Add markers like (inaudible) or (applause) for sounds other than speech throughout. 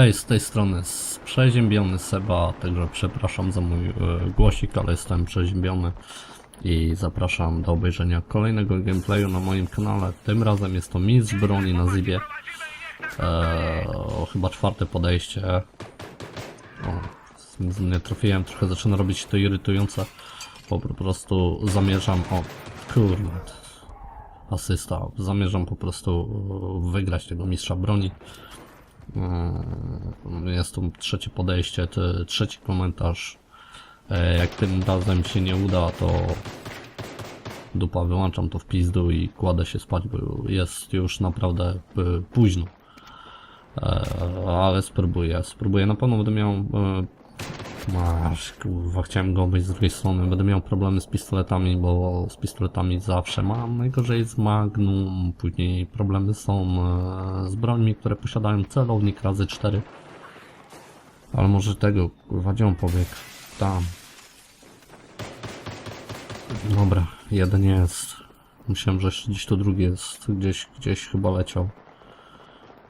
Cześć, z tej strony przeziębiony Seba, także przepraszam za mój e, głosik, ale jestem przeziębiony i zapraszam do obejrzenia kolejnego gameplayu na moim kanale. Tym razem jest to mistrz broni na Zibie. E, o, chyba czwarte podejście. O, nie trafiłem, trochę zaczyna robić to irytujące, bo po prostu zamierzam, o kurde, asysta, zamierzam po prostu e, wygrać tego mistrza broni. Yy, Jest to trzecie podejście, trzeci komentarz. E, Jak tym razem się nie uda, to dupa wyłączam to w pizdu i kładę się spać, bo jest już naprawdę e, późno. E, Ale spróbuję, spróbuję. Na pewno będę miał... Masz, kurwa, chciałem go obejść z drugiej strony. Będę miał problemy z pistoletami, bo z pistoletami zawsze mam. Najgorzej z Magnum, później problemy są e, z brońmi, które posiadają celownik razy 4. Ale może tego, kurwa, gdzie on pobiegł? Tam. Dobra, jeden jest. Myślałem, że jeszcze gdzieś tu drugi jest. Gdzieś, gdzieś chyba leciał.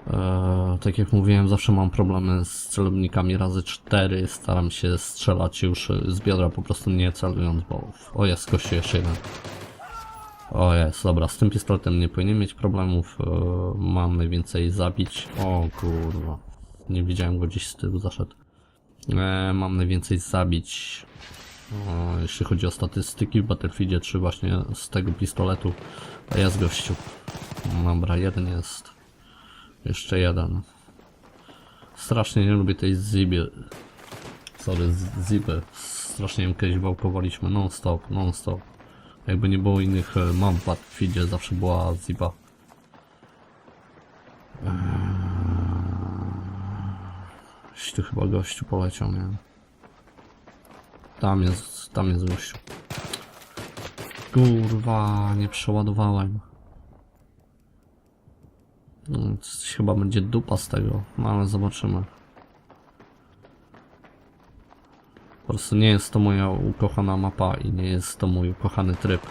Eee, tak jak mówiłem, zawsze mam problemy z celownikami razy 4. Staram się strzelać już z biodra, po prostu nie celując, bo... O jest, gościu jeszcze jeden. O jest, dobra, z tym pistoletem nie powinien mieć problemów. Eee, mam najwięcej zabić. O kurwa. Nie widziałem go gdzieś z tyłu zaszedł. Eee, mam najwięcej zabić. O, jeśli chodzi o statystyki w Battlefieldzie 3 właśnie z tego pistoletu. To jest gościu. Dobra, jeden jest. Jeszcze jeden. Strasznie nie lubię tej zibie. Sorry, z- ziby. Strasznie ją kiedyś wałkowaliśmy non stop, non stop. Jakby nie było innych e, map w Battlefieldzie, zawsze była ziba. Eee... Tu chyba gościu poleciał, nie? Tam jest, tam jest gościu. Kurwa, nie przeładowałem. Coś chyba będzie dupa z tego, no ale zobaczymy. Po prostu nie jest to moja ukochana mapa i nie jest to mój ukochany tryb.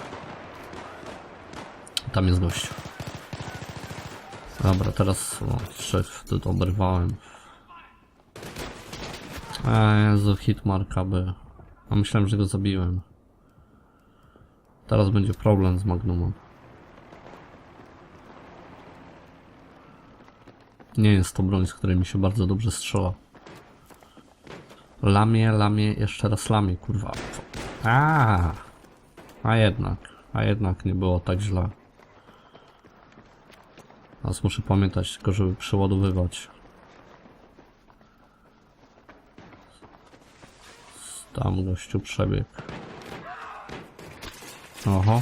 Tam jest gościu. Dobra, teraz o, szef, tu oberwałem. A Jezu, hitmarka by. A myślałem, że go zabiłem. Teraz będzie problem z Magnumem. Nie jest to broń, z której mi się bardzo dobrze strzela. Lamie, lamie, jeszcze raz lamie, kurwa. A, a jednak, a jednak nie było tak źle. Teraz muszę pamiętać tylko, żeby przeładowywać. Tam gościu przebieg. Oho.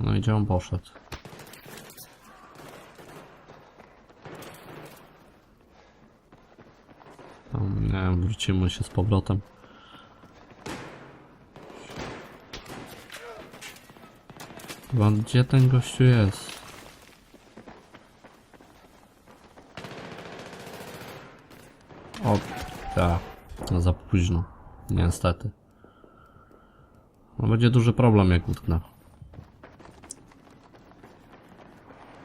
No i gdzie on poszedł? Tam, nie wiem, wrócimy się z powrotem. Gdzie ten gościu jest? O, tak. No za późno. Niestety. No będzie duży problem jak utknę.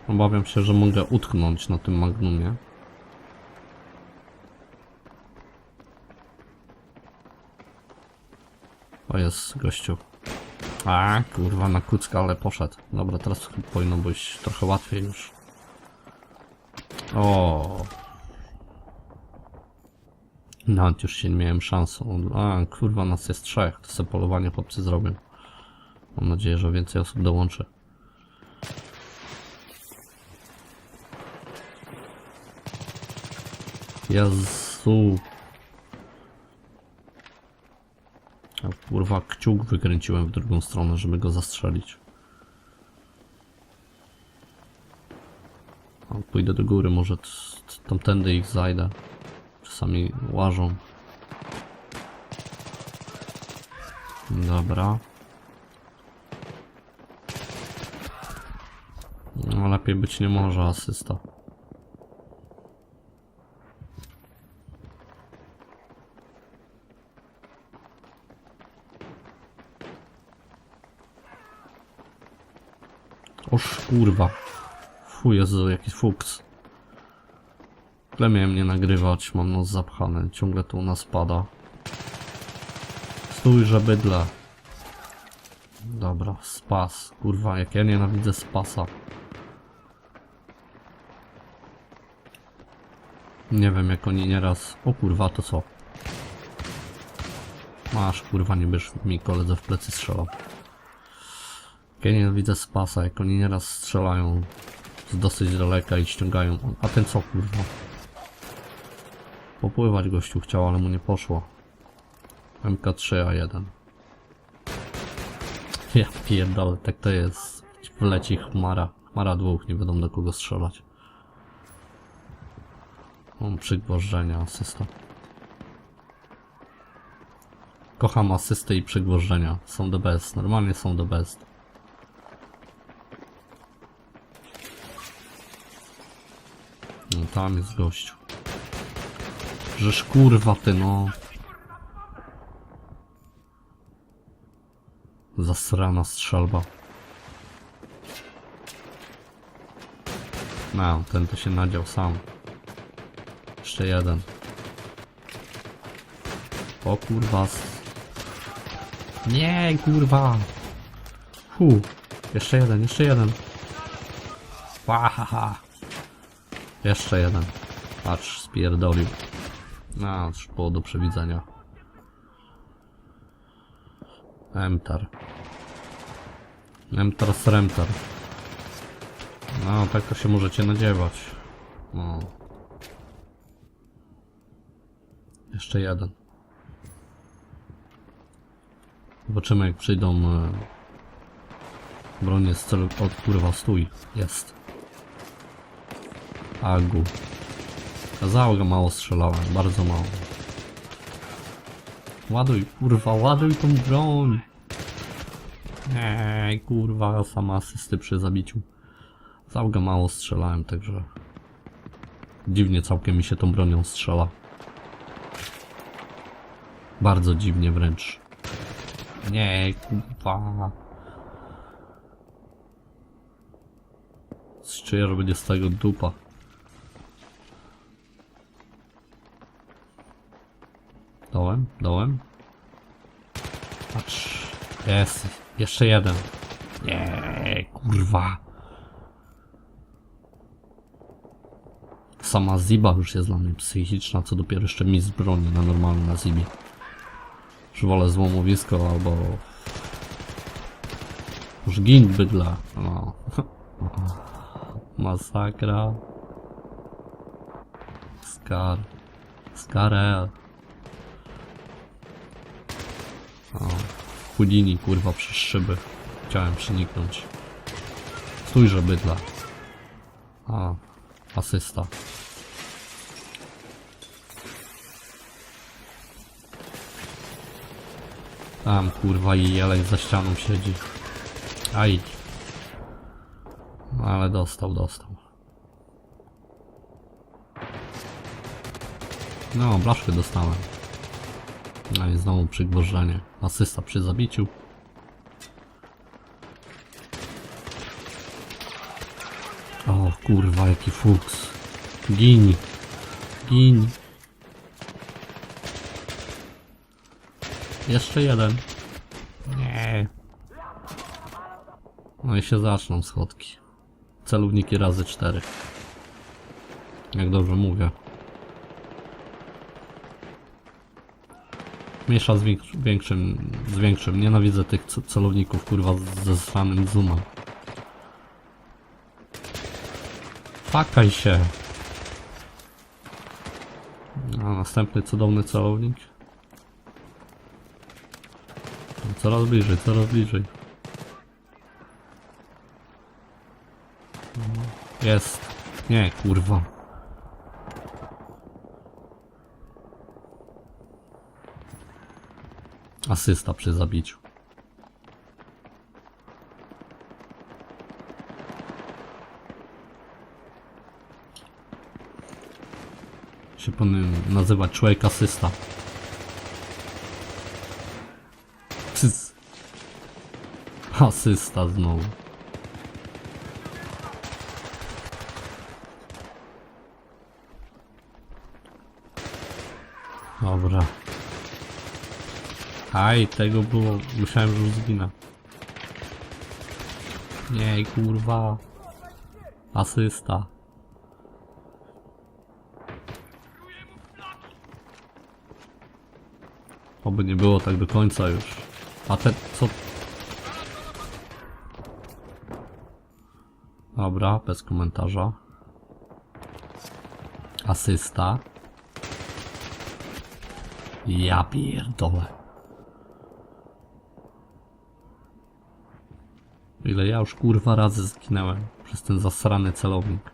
Obawiam się, że mogę utknąć na tym magnumie. O jest gościu. A kurwa na kucka, ale poszedł. Dobra, teraz powinno być trochę łatwiej już. O. Nawet już się nie miałem szansą. A kurwa nas jest trzech. To sobie polowanie chłopcy zrobią. Mam nadzieję, że więcej osób dołączy. Jezu. A kurwa kciuk wykręciłem w drugą stronę, żeby go zastrzelić. Pójdę do góry, może tamtędy ich zajdę. Czasami łażą. Dobra. No lepiej być nie może asysta. Oż kurwa. Fu Jezu, jaki fuks. Tyle miałem nie nagrywać, mam nos zapchany, ciągle to u nas pada. Stój, że bydle. Dobra, spas. Kurwa, jak ja nienawidzę spasa. Nie wiem, jak oni nieraz... O kurwa, to co? Masz, kurwa, nie byś mi koledze w plecy strzelał. Jak ja nienawidzę spasa, jak oni nieraz strzelają z dosyć daleka i ściągają. A ten co, kurwa? Popływać gościu chciał, ale mu nie poszło. MK3A1. Ja pierdolę, tak to jest. Wleci chmara. Chmara dwóch, nie wiadomo do kogo strzelać. Mam przygwożdżenia, asysta. Kocham asysty i przygwożdżenia. Są the best. Normalnie są the best. Tam jest gościu. Żeż kurwa ty no. Zasrana strzelba. No, ten to się nadział sam. Jeszcze jeden. O kurwa. Nie, kurwa. Fu. Jeszcze jeden, jeszcze jeden. Wahaha. Jeszcze jeden. Patrz, spierdolił. No, już było do przewidzenia. Emtar. Emtar Sremtar. No, tak to się możecie nadziewać. No. Jeszcze jeden. Zobaczymy jak przyjdą e, bronie z celu... Od kurwa, stój. Jest. Agu. Załoga mało strzelałem, bardzo mało. Ładuj, kurwa, ładuj tą broń. Eee, kurwa, sama asysty przy zabiciu. Załoga mało strzelałem, także... Dziwnie całkiem mi się tą bronią strzela. Bardzo dziwnie wręcz. Nie, kurwa. Że będzie z tego dupa. Dołem, dołem. Patrz. Jest. Jeszcze jeden. Nie, kurwa. Sama Ziba już jest dla mnie psychiczna, co dopiero jeszcze mi z broni na normalnym na Zibie. Już wolę złomowisko albo... Już gin bydla. No. (laughs) Masakra. Skar. Skarel. O, Houdini kurwa przez szyby. Chciałem przeniknąć. Stójże bydla. A, asysta. Tam kurwa i jelek za ścianą siedzi. Aj. No, Ale dostał, dostał. No, blaszkę dostałem. No i znowu przygwożdżenie. Asysta przy zabiciu. O kurwa, jaki fuks. Gin. Gin. Jeszcze jeden. Nie. No i się zaczną schodki. Celowniki razy cztery. Jak dobrze mówię. Miesza z większ- większym, z większym. Nienawidzę tych ce- celowników, kurwa, ze sranym zoomem. Fakaj się. A następny cudowny celownik. Coraz bliżej, coraz bliżej. Jest. Nie, kurwa. Asysta przy zabiciu. Się powinien nazywać człowiek asysta. Psys. Asysta znowu. Dobra. Aj, tego było. Myślałem, że już zginę. Nie, kurwa. Asysta. Oby nie było tak do końca już. A te co? Dobra, bez komentarza. Asysta. Ja pierdolę. Ile ja już kurwa razy zginęłem przez ten zasrany celownik.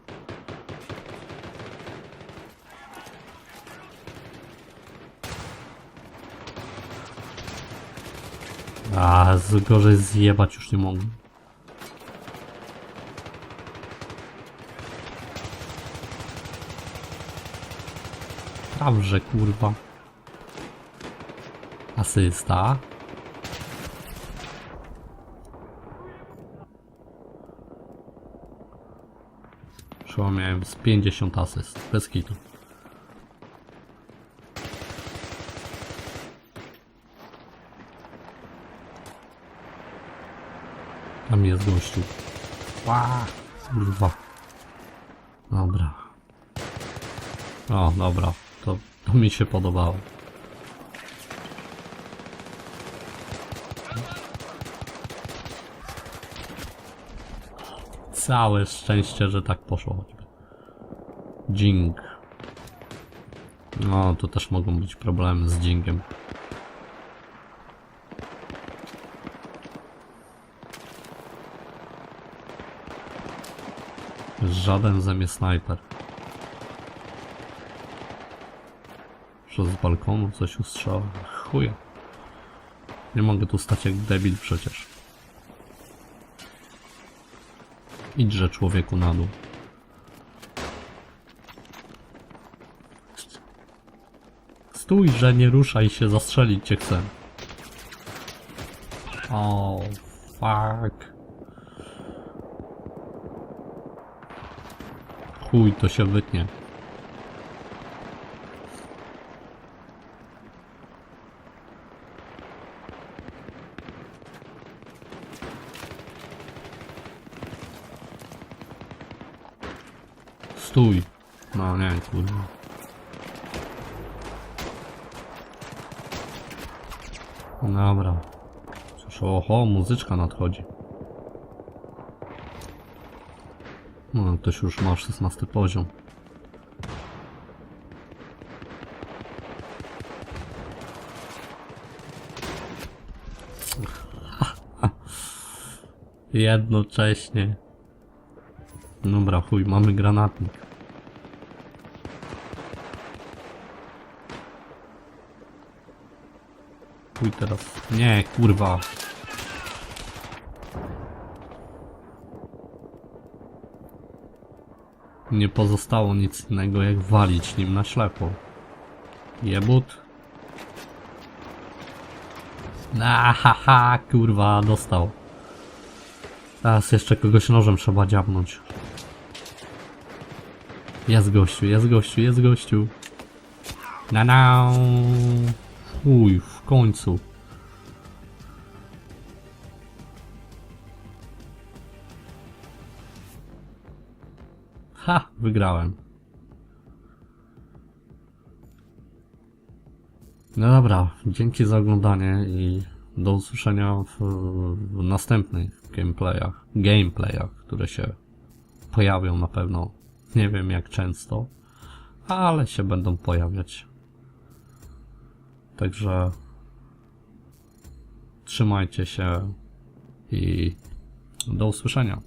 A, z gorzej zjebać już nie mogę. Dobrze, kurwa. Asysta. Chyba miałem z 50 asyst. Bez kitu. Tam jest gościu. Ła, kurwa. Dobra. O, dobra. To, to mi się podobało. Całe szczęście, że tak poszło. choćby. Jing. No, tu też mogą być problemy z Jingiem. Żaden ze mnie snajper. Przez balkonu coś ustrzała. Chuja. Nie mogę tu stać jak debil przecież. Idźże człowieku na dół. Stój, że nie ruszaj się, zastrzelić cię chcę. O, fuck. Chuj, to się wytnie. Stój. No nie, kurwa. Dobra. Cóż, oho, muzyczka nadchodzi. No, ktoś już ma 16 poziom. (laughs) Jednocześnie. Dobra, chuj, mamy granatnik. Chuj teraz. Nie, kurwa. Nie pozostało nic innego jak walić nim na ślepo. Jebut. Na haha, kurwa, dostał. Teraz jeszcze kogoś nożem trzeba dziabnąć. Jest gościu, jest gościu, jest gościu. Na na. Uj, w końcu. Ha, wygrałem. No dobra, dzięki za oglądanie i do usłyszenia w, w następnych gameplayach, gameplayach, które się pojawią na pewno. Nie wiem jak często, ale się będą pojawiać. Także trzymajcie się i do usłyszenia.